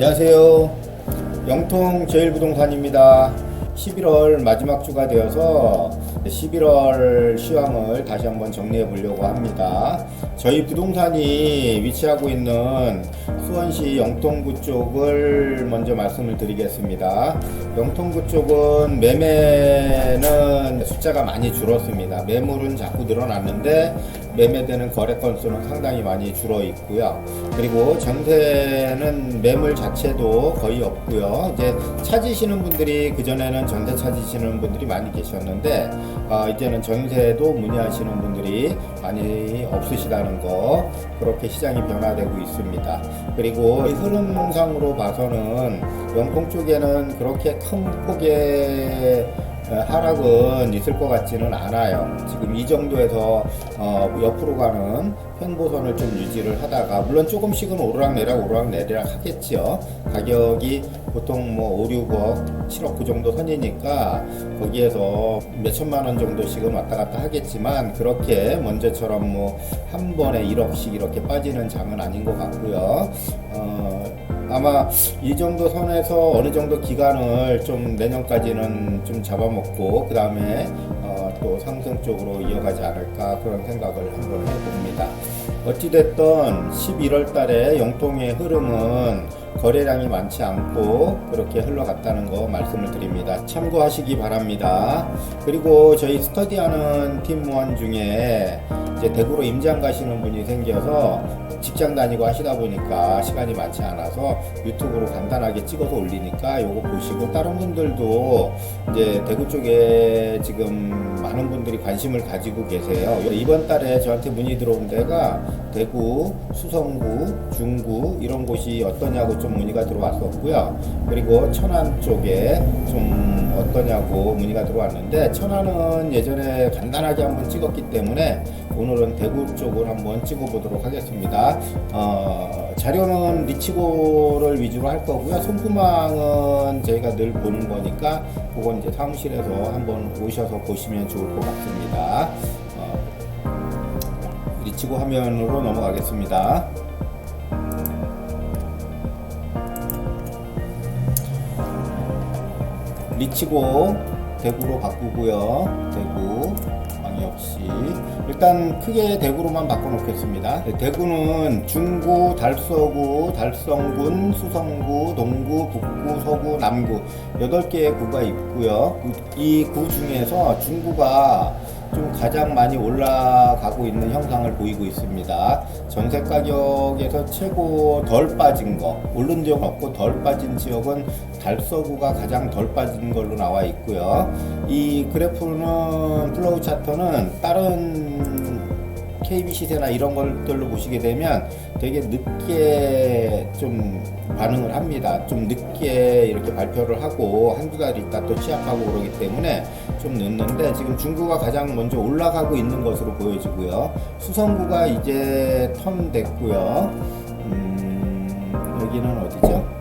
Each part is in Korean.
안녕하세요. 영통 제일부동산입니다. 11월 마지막 주가 되어서 11월 시황을 다시 한번 정리해 보려고 합니다. 저희 부동산이 위치하고 있는 수원시 영통구 쪽을 먼저 말씀을 드리겠습니다. 영통구 쪽은 매매는 숫자가 많이 줄었습니다. 매물은 자꾸 늘어났는데 매매되는 거래 건수는 상당히 많이 줄어 있고요. 그리고 전세는 매물 자체도 거의 없고요. 이제 찾으시는 분들이 그전에는 전세 찾으시는 분들이 많이 계셨는데 어, 이제는 전세도 문의하시는 분들이 많이 없으시다는 거 그렇게 시장이 변화되고 있습니다. 그리고 이 흐름상으로 봐서는 영통 쪽에는 그렇게 큰 폭의 어, 하락은 있을 것 같지는 않아요. 지금 이 정도에서 어, 옆으로 가는 횡보선을 좀 유지를 하다가 물론 조금씩은 오르락내리락 오르락내리락 하겠지요. 가격이 보통 뭐 5, 6억, 7억 그 정도 선이니까 거기에서 몇 천만 원 정도씩은 왔다 갔다 하겠지만 그렇게 먼저처럼 뭐 한 번에 1억씩 이렇게 빠지는 장은 아닌 것 같고요. 어, 아마 이 정도 선에서 어느 정도 기간을 좀 내년까지는 좀 잡아먹고 그 다음에 어, 또 상승 쪽으로 이어가지 않을까 그런 생각을 한번 해봅니다. 어찌됐든 11월 달에 영통의 흐름은 거래량이 많지 않고 그렇게 흘러갔다는 거 말씀을 드립니다. 참고하시기 바랍니다. 그리고 저희 스터디하는 팀원 중에 이제 대구로 임장 가시는 분이 생겨서 직장 다니고 하시다 보니까 시간이 많지 않아서 유튜브로 간단하게 찍어서 올리니까 요거 보시고 다른 분들도 이제 대구 쪽에 지금 많은 분들이 관심을 가지고 계세요. 이번 달에 저한테 문의 들어온 데가 대구, 수성구, 중구 이런 곳이 어떠냐고 좀 문의가 들어왔었고요. 그리고 천안 쪽에 좀 어떠냐고 문의가 들어왔는데 천안은 예전에 간단하게 한번 찍었기 때문에 오늘은 대구 쪽을 한번 찍어보도록 하겠습니다. 어, 자료는 리치고를 위주로 할 거고요. 손구망은 저희가 늘 보는 거니까 그건 이제 사무실에서 한번 오셔서 보시면 좋을 것 같습니다. 어, 리치고 화면으로 넘어가겠습니다. 리치고 대구로 바꾸고요. 대구 광 역시 일단 크게 대구로만 바꿔놓겠습니다. 네, 대구는 중구, 달서구, 달성군, 수성구, 동구, 북구, 서구, 남구 8개의 구가 있고요. 이 구 중에서 중구가 좀 가장 많이 올라가고 있는 형상을 보이고 있습니다. 전세 가격에서 최고 덜 빠진 거, 오른 지역은 없고 덜 빠진 지역은 달서구가 가장 덜 빠진 걸로 나와 있고요. 이 그래프는 플로우 차트는 다른 KB 시세나 이런 것들로 보시게 되면 되게 늦게 좀 반응을 합니다. 좀 늦게 이렇게 발표를 하고 한두 달 있다 또 시작하고 그러기 때문에 좀 늦는데 지금 중구가 가장 먼저 올라가고 있는 것으로 보여지고요. 수성구가 이제 턴 됐고요. 음, 여기는 어디죠?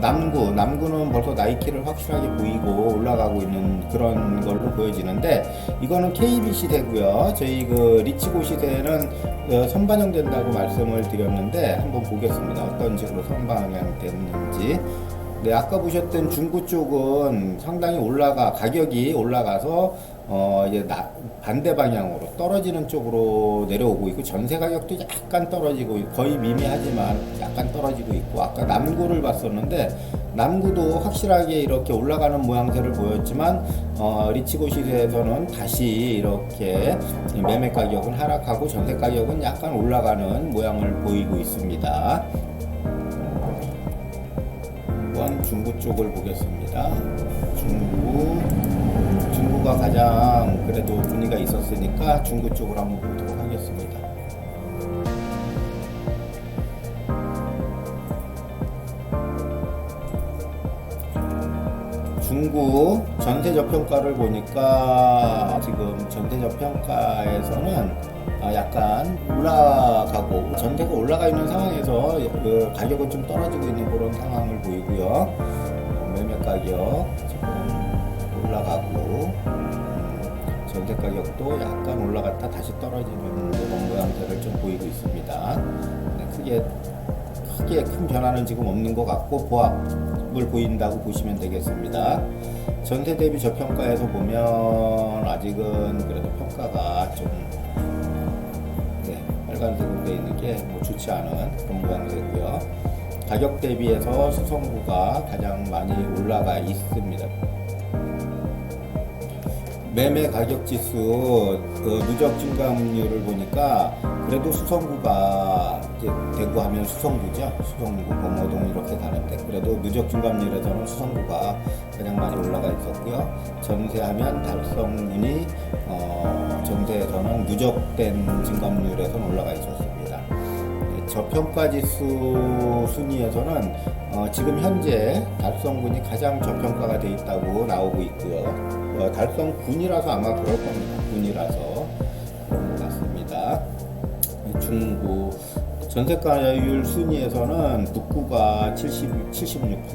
어, 남구, 남구는 벌써 나이키를 확실하게 보이고 올라가고 있는 그런 걸로 보여지는데 이거는 KB 시대고요. 저희 그 리치고 시대는 어, 선반영된다고 말씀을 드렸는데 한번 보겠습니다. 어떤 식으로 선반영됐는지. 네, 아까 보셨던 중구 쪽은 상당히 올라가 가격이 올라가서 어 이제 나, 반대 방향으로 떨어지는 쪽으로 내려오고 있고 전세 가격도 약간 떨어지고 거의 미미하지만 약간 떨어지고 있고 아까 남구를 봤었는데 남구도 확실하게 이렇게 올라가는 모양새를 보였지만 어 리치고 시세에서는 다시 이렇게 매매 가격은 하락하고 전세 가격은 약간 올라가는 모양을 보이고 있습니다. 중구 쪽을 보겠습니다. 중구, 중구가 가장 그래도 문의가 있었으니까 중구 쪽으로 한번 보도록 하겠습니다. 중구 전세 저평가를 보니까 지금 전세 저평가에서는 아, 약간 올라가고 전세가 올라가 있는 상황에서 그 가격은 좀 떨어지고 있는 그런 상황을 보이고요. 어, 매매 가격 지금 올라가고 음, 전세 가격도 약간 올라갔다 다시 떨어지는 그런 모양새를 좀 보이고 있습니다. 네, 크게 크게 큰 변화는 지금 없는 것 같고 보합을 보인다고 보시면 되겠습니다. 전세 대비 저평가에서 보면 아직은 그래도 평가가 좀 네, 빨간색으로 되어 있는 게 뭐 좋지 않은 그런 모양새고요. 가격 대비해서 수성구가 가장 많이 올라가 있습니다. 매매 가격 지수 그 누적 증감률을 보니까 그래도 수성구가 대구 하면 수성구죠. 수성구, 범어동 이렇게 가는데 그래도 누적 증감률에서는 수성구가 가장 많이 올라가 있었고요. 전세하면 달성군이 어, 전세에서는 누적된 증감률에서는 올라가 있었습니다. 네, 저평가 지수 순위에서는 어, 지금 현재 달성군이 가장 저평가가 돼 있다고 나오고 있고요. 어, 달성군이라서 아마 그럴 겁니다. 군이라서 그런 것 같습니다. 중구 전세가율 순위에서는 북구가 70, 76%,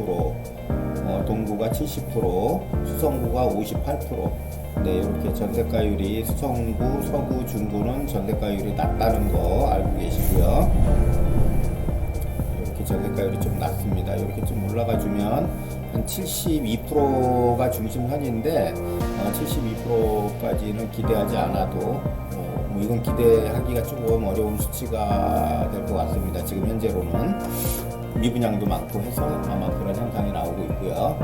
어, 동구가 70%, 수성구가 58%. 네, 이렇게 전세가율이 수성구, 서구, 중구는 전세가율이 낮다는 거 알고 계시고요. 이렇게 전세가율이 좀 낮습니다. 이렇게 좀 올라가 주면 한 72%가 중심선인데 어, 72%까지는 기대하지 않아도 어, 뭐 이건 기대하기가 조금 어려운 수치가 될 것 같습니다. 지금 현재로는 미분양도 많고 해서 아마 그런 현상이 나오고 있고요.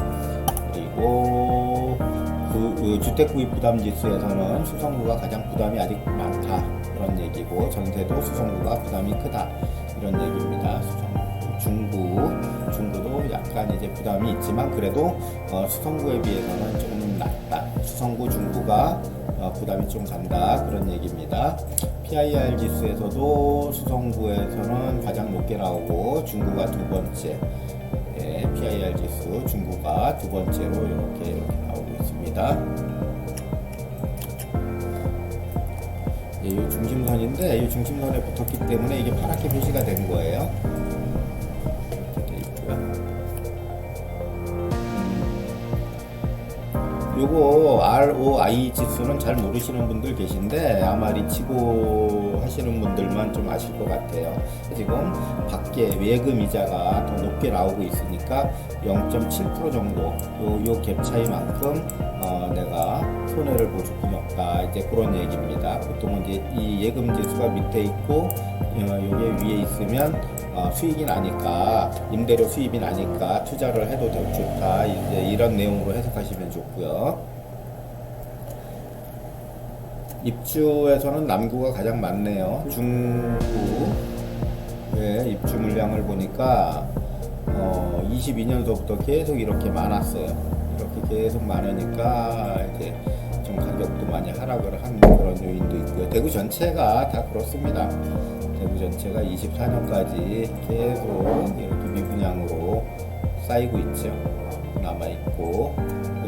그리고 그, 그 주택 구입 부담 지수에서는 수성구가 가장 부담이 아직 많다 그런 얘기고 전세도 수성구가 부담이 크다 이런 얘기입니다. 수성구, 중구, 중구도 약간 이제 부담이 있지만 그래도 어, 수성구에 비해서는 조금. 수성구, 중구가 어, 부담이 좀 간다 그런 얘기입니다. PIR 지수에서도 수성구에서는 가장 높게 나오고 중구가 두 번째. 예, PIR 지수 중구가 두 번째로 이렇게 이렇게 나오고 있습니다. 예, 이 중심선인데 이 중심선에 붙었기 때문에 이게 파랗게 표시가 된 거예요. 요거 ROI 지수는 잘 모르시는 분들 계신데 아마 리치고 하시는 분들만 좀 아실 것 같아요. 지금 밖에 예금 이자가 더 높게 나오고 있으니까 0.7% 정도 요, 요 갭 차이만큼 어, 내가 손해를 볼 수뿐이 없다. 이제 그런 얘기입니다. 보통은 이제 이 예금 지수가 밑에 있고 어, 요게 위에 있으면 어, 수익이 나니까 임대료 수입이 나니까 투자를 해도 더 좋다 이제 이런 내용으로 해석하시면 좋고요. 입주에서는 남구가 가장 많네요. 중구 의 입주 물량을 보니까 어, 22년도부터 계속 이렇게 많았어요. 이렇게 계속 많으니까 이제 좀 가격도 많이 하락을 한 그런 요인도 있고요. 대구 전체가 다 그렇습니다. 대구 전체가 24년까지 계속 이렇게 미분양으로 쌓이고 있죠. 남아 있고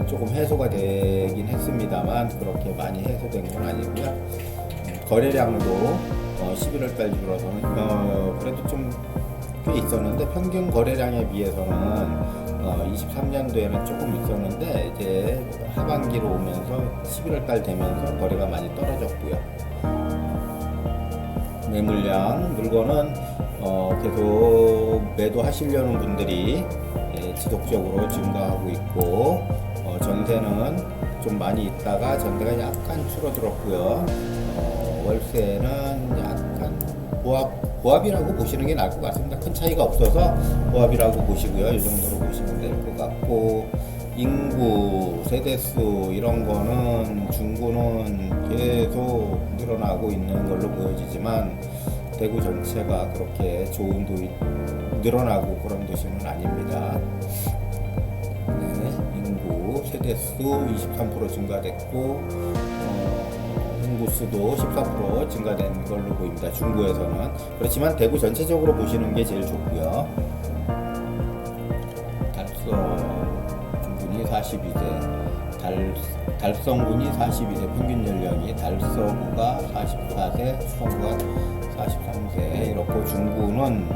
조금 해소가 되긴 했습니다만 그렇게 많이 해소된 건 아니고요. 음, 거래량도 어, 11월달 들어서는 어, 그래도 좀 꽤 있었는데 평균 거래량에 비해서는 어, 23년도에는 조금 있었는데 이제 하반기로 오면서 11월 달 되면서 거래가 많이 떨어졌고요. 매물량 물건은 어, 계속 매도하시려는 분들이 예, 지속적으로 증가하고 있고 어, 전세는 좀 많이 있다가 전세가 약간 줄어들었고요. 어, 월세는 약간 보합 보합이라고 보시는 게 나을 것 같습니다. 큰 차이가 없어서 보합이라고 보시고요. 이 정도로 보시면 될 것 같고 인구, 세대수 이런 거는 중구는 계속 늘어나고 있는 걸로 보여지지만 대구 전체가 그렇게 좋은 도이 늘어나고 그런 도시는 아닙니다. 네, 인구, 세대수 23% 증가됐고 어, 인구수도 14% 증가된 걸로 보입니다. 중구에서는 그렇지만 대구 전체적으로 보시는 게 제일 좋고요. 달성 군이 42세, 달, 달성군이 42세, 평균 연령이 달서구가 44세, 수성구가 43세, 이렇고 중구는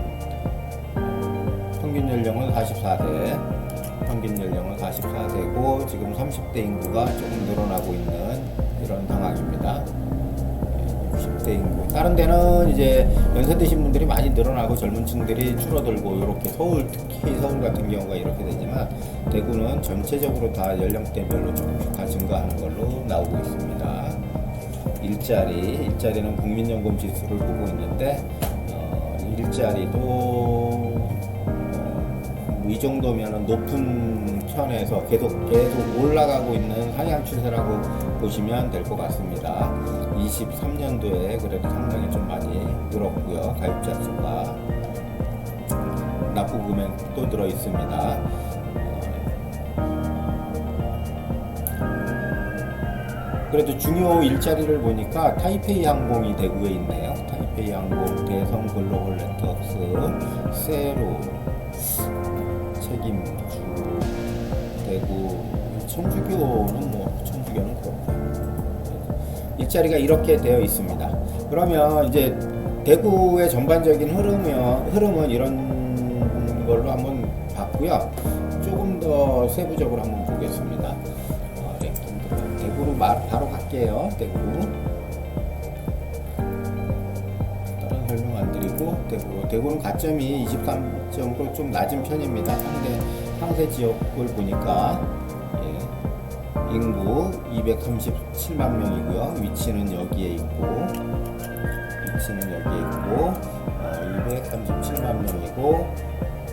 평균 연령은 44세, 평균 연령은 44세고 지금 30대 인구가 조금 늘어나고 있는 이런 상황입니다. 60대 20대 인구. 다른 데는 이제 연세 드신 분들이 많이 늘어나고 젊은 층들이 줄어들고 이렇게 서울 특히 서울 같은 경우가 이렇게 되지만 대구는 전체적으로 다 연령대별로 조금씩 다 증가하는 걸로 나오고 있습니다. 일자리, 일자리는 국민연금 지수를 보고 있는데 어, 일자리도 어, 이 정도면 높은 편에서 계속 계속 올라가고 있는 상향 추세라고 보시면 될 것 같습니다. 23년도에 그래도 상당히 좀 많이 늘었고요. 가입자 수가 납부 금액도 들어 있습니다. 그래도 중요 일자리를 보니까 타이페이 항공이 대구에 있네요. 타이페이 항공, 대성 글로벌 네트워크스, 세로, 책임주, 대구, 청주교는 뭐 청주교는 그렇고 일자리가 이렇게 되어 있습니다. 그러면 이제 대구의 전반적인 흐름은 이런 걸로 한번 봤고요. 조금 더 세부적으로 한번 보겠습니다. 어, 랭킹들 대구로 마- 바로 갈게요. 대구로. 다른 설명 안 드리고 대구 대구는 가점이 23점으로 좀 낮은 편입니다. 상대 상세 지역을 보니까 예, 인구 237만 명이고요. 위치는 여기에 있고 위치는 여기에 있고 어, 237만 명이고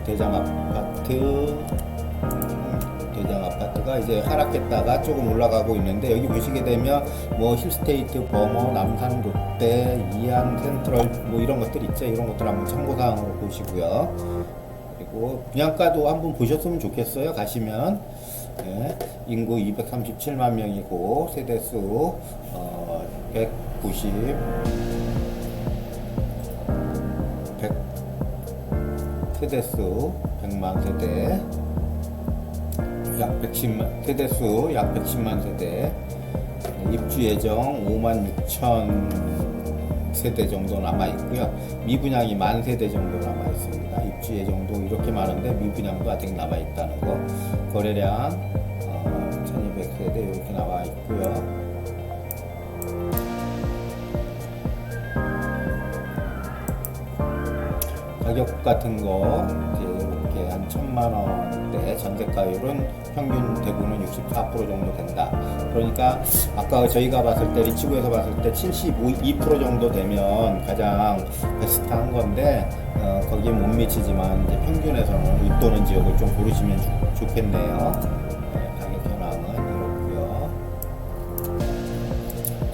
대장 아파트 음, 대장 아파트가 이제 하락했다가 조금 올라가고 있는데 여기 보시게 되면 뭐 힐스테이트, 버머, 남산 롯데, 이안 센트럴 뭐 이런 것들 있죠. 이런 것들 한번 참고 사항으로 보시고요. 그리고 분양가도 한번 보셨으면 좋겠어요. 가시면 예, 인구 237만 명이고 세대수 어, 190 100 세대수 100만 세대 약 110만 세대수 약 110만 세대 네, 입주 예정 5만 6천 세대 정도 남아 있고요. 미분양이 만 세대 정도 남아 있습니다. 입주 예정도 이렇게 많은데 미분양도 아직 남아 있다는 거. 거래량 어, 1200세대 이렇게 나와 있고요. 가격 같은 거 이제 이렇게 한 천만 원대 전세가율은 평균 대구는 64% 정도 된다. 그러니까 아까 저희가 봤을 때 리치구에서 봤을 때 72% 정도 되면 가장 베스트한 건데 어, 거기에 못 미치지만 이제 평균에서는 웃도는 지역을 좀 고르시면 좋- 좋겠네요. 네, 가격 현황은 이렇고요.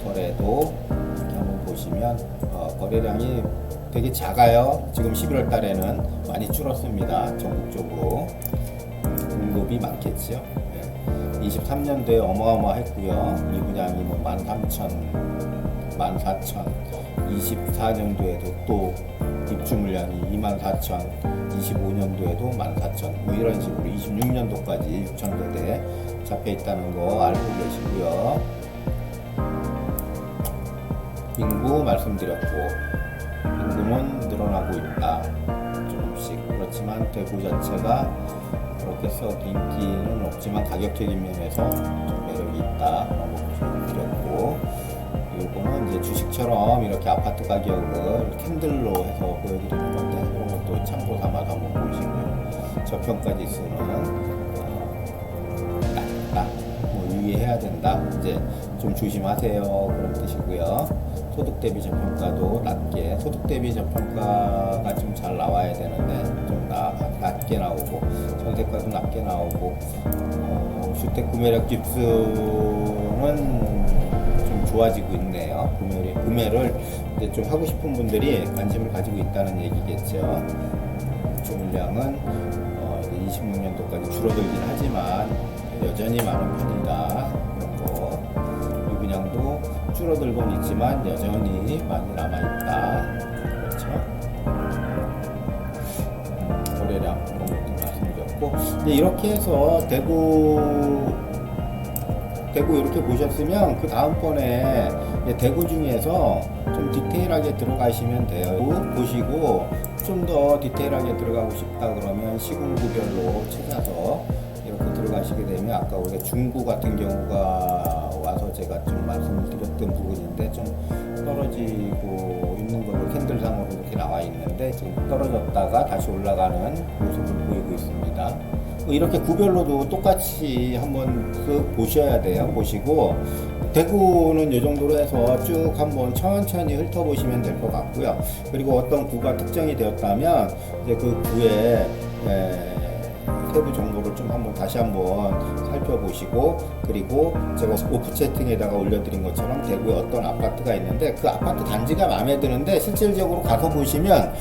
거래도 한번 보시면 어, 거래량이 되게 작아요. 지금 11월 달에는 많이 줄었습니다. 전국적으로 공급이 많겠죠. 23년도에 어마어마했고요. 미분양이 뭐 13,000, 14,000, 24년도에도 또 입주 물량이 24,000, 25년도에도 14,000, 뭐 이런 식으로 26년도까지 6,000대대 잡혀 있다는 거 알고 계시고요. 인구 말씀드렸고 인구는 늘어나고 있다. 조금씩. 그렇지만 대구 자체가 그렇게 썩 인기는 없지만 가격적인 면에서 좀 매력이 있다라고 보시면 드렸고 이거는 이제 주식처럼 이렇게 아파트 가격을 캔들로 해서 보여드리는 건데 이런 것도 참고 삼아서 한번 보시고요. 저평가 지수는 뭐 유의해야 된다. 이제 좀 조심하세요. 그런 뜻이고요. 소득 대비 저평가도 낮게. 소득 대비 저평가가 좀 잘 나와야 되는데 좀 나, 낮게 나오고 전세가도 낮게 나오고 어, 주택 구매력 지수는 좀 좋아지고 있네요. 구매를, 구매를 이제 좀 하고 싶은 분들이 관심을 가지고 있다는 얘기겠죠. 입주 물량은 어, 이제 26년도까지 줄어들긴 하지만 여전히 많은 편이다. 그런 거 미분양도 줄어들곤 있지만 여전히 많이 남아있다. 그렇죠? 음, 거래량 이런 것도 말씀드렸고. 이제 이렇게 해서 대구 대구 이렇게 보셨으면 그 다음번에 대구 중에서 좀 디테일하게 들어가시면 돼요. 보시고 좀 더 디테일하게 들어가고 싶다 그러면 시군구별로 찾아서 가시게 되면 아까 우리가 중구 같은 경우가 와서 제가 좀 말씀을 드렸던 부분인데 좀 떨어지고 있는 걸로 캔들상으로 이렇게 나와 있는데 지금 떨어졌다가 다시 올라가는 모습을 보이고 있습니다. 뭐 이렇게 구별로도 똑같이 한번 쓱 보셔야 돼요. 보시고 대구는 이 정도로 해서 쭉 한번 천천히 훑어보시면 될 것 같고요. 그리고 어떤 구가 특정이 되었다면 이제 그 구에 에, 세부 정보를 좀 한번 다시 한번 살펴보시고 그리고 제가 오프 채팅에다가 올려드린 것처럼 대구에 어떤 아파트가 있는데 그 아파트 단지가 마음에 드는데 실질적으로 가서 보시면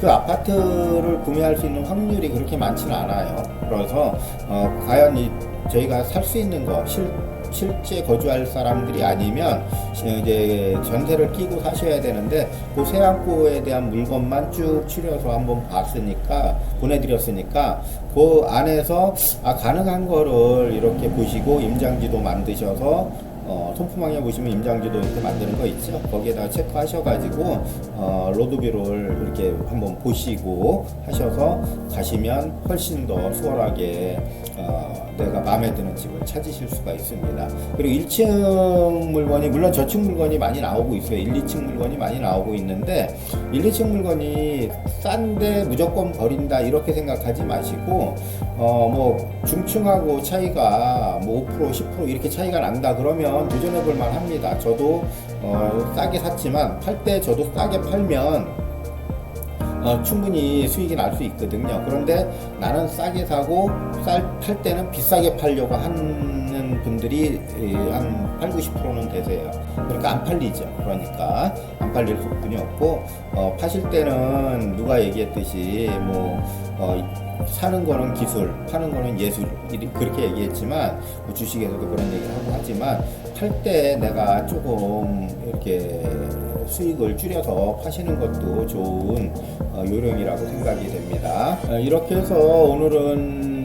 그 아파트를 구매할 수 있는 확률이 그렇게 많지는 않아요. 그래서 어, 과연 이 저희가 살 수 있는 거 실, 실제 거주할 사람들이 아니면 이제 전세를 끼고 사셔야 되는데 그 세안고에 대한 물건만 쭉 추려서 한번 봤으니까 보내드렸으니까 그 안에서 아 가능한 거를 이렇게 보시고 임장지도 만드셔서 어, 손품항에 보시면 임장지도 이렇게 만드는 거 있죠. 거기에다가 체크하셔가지고 어, 로드뷰를 이렇게 한번 보시고 하셔서 가시면 훨씬 더 수월하게 어, 내가 마음에 드는 집을 찾으실 수가 있습니다. 그리고 1층 물건이 물론 저층 물건이 많이 나오고 있어요. 1, 2층 물건이 많이 나오고 있는데 1, 2층 물건이 싼데 무조건 버린다 이렇게 생각하지 마시고 어 뭐 중층하고 차이가 뭐 5% 10% 이렇게 차이가 난다 그러면 도전해 볼 만합니다. 저도 어 싸게 샀지만 팔 때 저도 싸게 팔면 어, 충분히 수익이 날 수 있거든요. 그런데 나는 싸게 사고 쌀 팔 때는 비싸게 팔려고 하는 분들이 예, 한 8, 90%는 되세요. 그러니까 안 팔리죠. 그러니까 안 팔릴 수뿐이 없고 어, 파실 때는 누가 얘기했듯이 뭐 어, 사는 거는 기술, 파는 거는 예술 그렇게 얘기했지만 뭐 주식에서도 그런 얘기를 하고 하지만 팔 때 내가 조금 이렇게 수익을 줄여서 파시는 것도 좋은 어, 요령이라고 생각이 됩니다. 어, 이렇게 해서 오늘은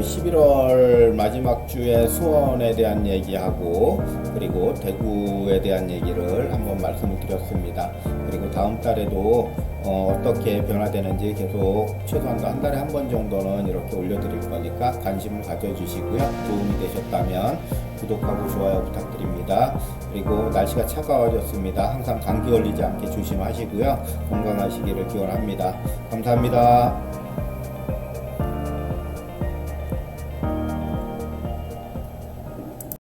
11월 마지막 주에 수원에 대한 얘기하고 그리고 대구에 대한 얘기를 한번 말씀을 드렸습니다. 그리고 다음 달에도 어, 떻게 변화되는지 계속 최소한 한 달에 한 번 정도는 이렇게 올려드릴 거니까 관심을 가져주시고요. 도움이 되셨다면 구독하고 좋아요 부탁드립니다. 그리고 날씨가 차가워졌습니다. 항상 감기 걸리지 않게 조심하시고요. 건강하시기를 기원합니다. 감사합니다.